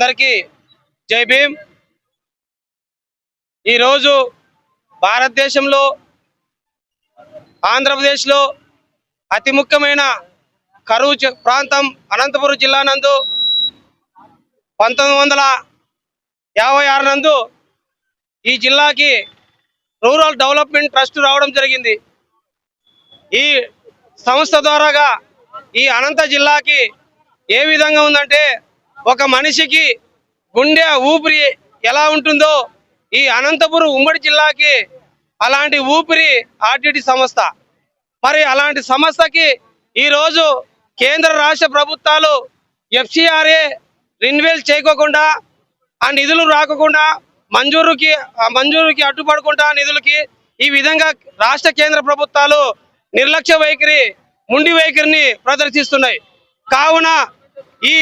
అందరికీ జై భీమ్. ఈరోజు భారతదేశంలో ఆంధ్రప్రదేశ్లో అతి ముఖ్యమైన కరువు ప్రాంతం అనంతపురం జిల్లా నందు పంతొమ్మిది వందల యాభై ఆరు నందు ఈ జిల్లాకి రూరల్ డెవలప్మెంట్ ట్రస్ట్ రావడం జరిగింది. ఈ సంస్థ ద్వారాగా ఈ అనంత జిల్లాకి ఏ విధంగా ఉందంటే ఒక మనిషికి గుండె ఊపిరి ఎలా ఉంటుందో ఈ అనంతపురం ఉమ్మడి జిల్లాకి అలాంటి ఊపిరి ఆర్టీటీ సంస్థ. మరి అలాంటి సంస్థకి ఈరోజు కేంద్ర రాష్ట్ర ప్రభుత్వాలు ఎఫ్సిఆర్ఏ రిన్వేల్ చేయకోకుండా ఆ నిధులు రాకుండా మంజూరుకి ఆ మంజూరుకి అడ్డుపడకుండా నిధులకి ఈ విధంగా రాష్ట్ర కేంద్ర ప్రభుత్వాలు నిర్లక్ష్య వైఖరి ముండి వైఖరిని ప్రదర్శిస్తున్నాయి. కావున ఈ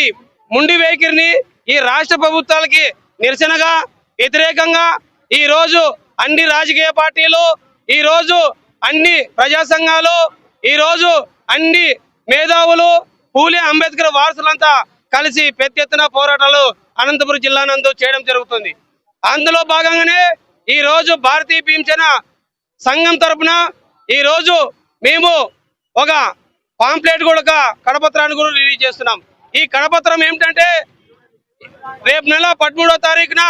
ముండి వైఖరిని ఈ రాష్ట్ర ప్రభుత్వాలకి నిరసనగా వ్యతిరేకంగా ఈరోజు అన్ని రాజకీయ పార్టీలు ఈరోజు అన్ని ప్రజా సంఘాలు ఈరోజు అన్ని మేధావులు పూలే అంబేద్కర్ వారసులంతా కలిసి పెద్ద ఎత్తున పోరాటాలు అనంతపురం జిల్లా నందు చేయడం జరుగుతుంది. అందులో భాగంగానే ఈ రోజు భారతీయ భీమసేన సంఘం తరపున ఈ రోజు మేము ఒక పాంప్లెట్ కూడా కడపత్రాన్ని కూడా రిలీజ్ చేస్తున్నాం. ఈ కడపత్రం ఏమిటంటే రేపు నెల పదమూడో తారీఖున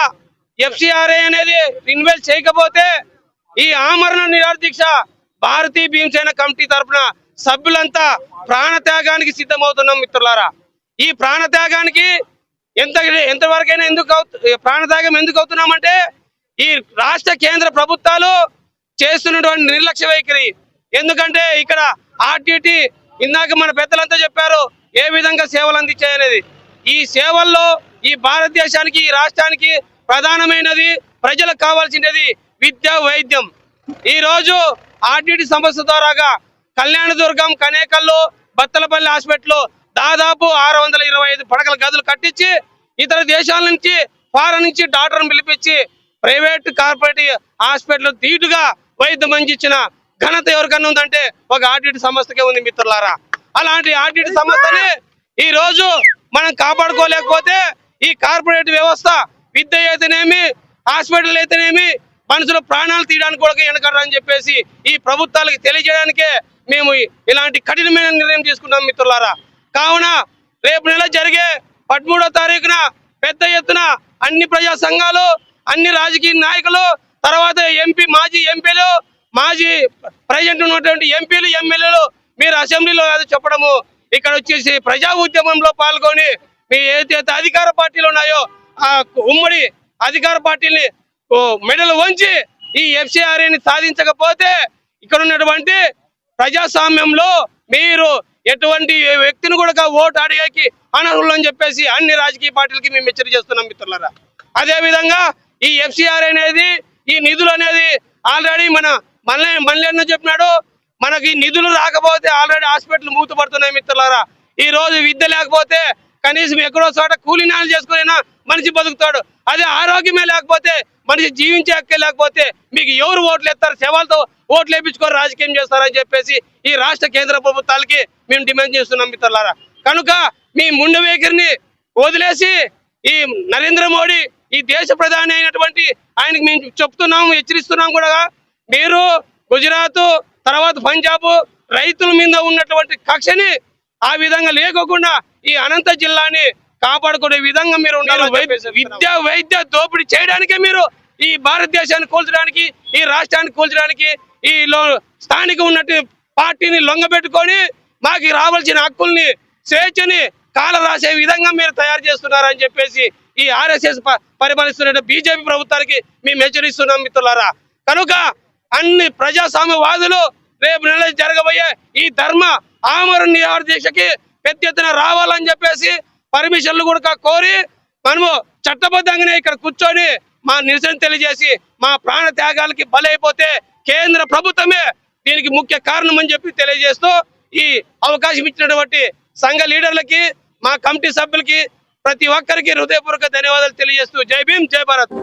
ఎఫ్సిఆర్ఏ అనేది ఇన్వెస్ట్ చేయకపోతే ఈ ఆమరణ నిరాదీక్ష భారతీయ భీమసేన కమిటీ తరపున సభ్యులంతా ప్రాణత్యాగానికి సిద్ధమవుతున్నాం మిత్రులారా. ఈ ప్రాణత్యాగానికి ఎంత ఎంతవరకైనా ఎందుకు అవుతు- ప్రాణత్యాగం ఎందుకు అవుతున్నామంటే ఈ రాష్ట్ర కేంద్ర ప్రభుత్వాలు చేస్తున్నటువంటి నిర్లక్ష్య వైఖరి. ఎందుకంటే ఇక్కడ ఆర్టీటీ ఇందాక మన పెద్దలంతా చెప్పారు ఏ విధంగా సేవలు అందించాయనేది? ఈ సేవల్లో ఈ భారతదేశానికి ఈ రాష్ట్రానికి ప్రధానమైనది ప్రజలకు కావాల్సినది విద్య వైద్యం. ఈ రోజు ఆర్టీటీ సంస్థ ద్వారాగా కళ్యాణదుర్గం కనేకల్లు బత్తలపల్లి హాస్పిటల్ దాదాపు ఆరు వందల ఇరవై ఐదు పడకల గదులు కట్టించి ఇతర దేశాల నుంచి ఫారెన్ నుంచి డాక్టర్ని పిలిపించి ప్రైవేట్ కార్పొరేట్ హాస్పిటల్ తీటుగా వైద్యం అందించిన ఘనత ఎవరికన్నా ఉందంటే ఒక ఆర్టీటీ సంస్థకే ఉంది మిత్రులారా. అలాంటి ఆడిట్ సంస్థని ఈ రోజు మనం కాపాడుకోలేకపోతే ఈ కార్పొరేట్ వ్యవస్థ విద్య అయితేనేమి హాస్పిటల్ అయితేనేమి మనుషుల ప్రాణాలు తీయడానికి కూడా వెనకడని చెప్పేసి ఈ ప్రభుత్వాలకు తెలియజేయడానికే మేము ఇలాంటి కఠినమైన నిర్ణయం తీసుకున్నాం మిత్రులారా. కావున రేపు నెల జరిగే పదమూడో తారీఖున పెద్ద ఎత్తున అన్ని ప్రజా సంఘాలు అన్ని రాజకీయ నాయకులు తర్వాత ఎంపీ మాజీ ఎంపీలు మాజీ ప్రజెంట్ ఉన్నటువంటి ఎంపీలు ఎమ్మెల్యేలు మీరు అసెంబ్లీలో కాదు చెప్పడము. ఇక్కడ వచ్చేసి ప్రజా ఉద్యమంలో పాల్గొని మీ ఏదైతే అధికార పార్టీలు ఉన్నాయో ఆ ఉమ్మడి అధికార పార్టీని మెడలు వంచి ఈ ఎఫ్సిఆర్ఏని సాధించకపోతే ఇక్కడ ఉన్నటువంటి ప్రజాస్వామ్యంలో మీరు ఎటువంటి వ్యక్తిని కూడా ఓటు అడిగేకి అనర్హులు అని చెప్పేసి అన్ని రాజకీయ పార్టీలకి మేము హెచ్చరిక చేస్తున్నాం మిత్రులరా. అదే విధంగా ఈ ఎఫ్సిఆర్ అనేది ఈ నిధులు అనేది ఆల్రెడీ మన మల్లె మల్లెన్న చెప్పినాడు. మనకి నిధులు రాకపోతే ఆల్రెడీ హాస్పిటల్ మూతపడుతున్నాయి మిత్రులారా. ఈ రోజు విద్య లేకపోతే కనీసం ఎక్కడో చోట కూలీనాలు చేసుకునేనా మనిషి బతుకుతాడు. అదే ఆరోగ్యమే లేకపోతే మనిషి జీవించే హక్కే లేకపోతే మీకు ఎవరు ఓట్లు ఎత్తారు? శవాలతో ఓట్లు వేయించుకొని రాజకీయం చేస్తారని చెప్పేసి ఈ రాష్ట్ర కేంద్ర ప్రభుత్వాలకి మేము డిమాండ్ చేస్తున్నాం మిత్రులారా. కనుక మీ ముండు వైఖరిని వదిలేసి ఈ నరేంద్ర మోడీ ఈ దేశ ప్రధాని అయినటువంటి ఆయనకి మేము చెప్తున్నాము హెచ్చరిస్తున్నాం కూడా. మీరు గుజరాత్ తర్వాత పంజాబ్ రైతుల మీద ఉన్నటువంటి కక్షని ఆ విధంగా లేకోకుండా ఈ అనంత జిల్లాని కాపాడుకునే విధంగా మీరు ఉండాలి విద్య వైద్య దోపిడీ చేయడానికే మీరు ఈ భారతదేశాన్ని కూల్చడానికి ఈ రాష్ట్రాన్ని కూల్చడానికి ఈ లో స్థానిక ఉన్నట్టు పార్టీని లొంగబెట్టుకొని మాకు రావాల్సిన హక్కుల్ని స్వేచ్ఛని కాల రాసే విధంగా మీరు తయారు చేస్తున్నారని చెప్పేసి ఈ ఆర్ఎస్ఎస్ పరిపాలిస్తున్న బీజేపీ ప్రభుత్వానికి మేము హెచ్చరిస్తున్నాం మిత్రులారా. కనుక అన్ని ప్రజాస్వామ్యవాదులు రేపు నెల జరగబోయే ఈ ధర్మ ఆమరణ నిరాహార దీక్షకి పెద్ద ఎత్తున రావాలని చెప్పేసి పర్మిషన్లు కూడా కోరి మనము చట్టబద్ధంగానే ఇక్కడ కూర్చొని మా నిరసన తెలియజేసి మా ప్రాణ త్యాగాలకి బలైపోతే కేంద్ర ప్రభుత్వమే దీనికి ముఖ్య కారణం అని చెప్పి తెలియజేస్తూ ఈ అవకాశం ఇచ్చినటువంటి సంఘ లీడర్లకి మా కమిటీ సభ్యులకి ప్రతి ఒక్కరికి హృదయపూర్వక ధన్యవాదాలు తెలియజేస్తూ జై భీమ్ జై భారత్.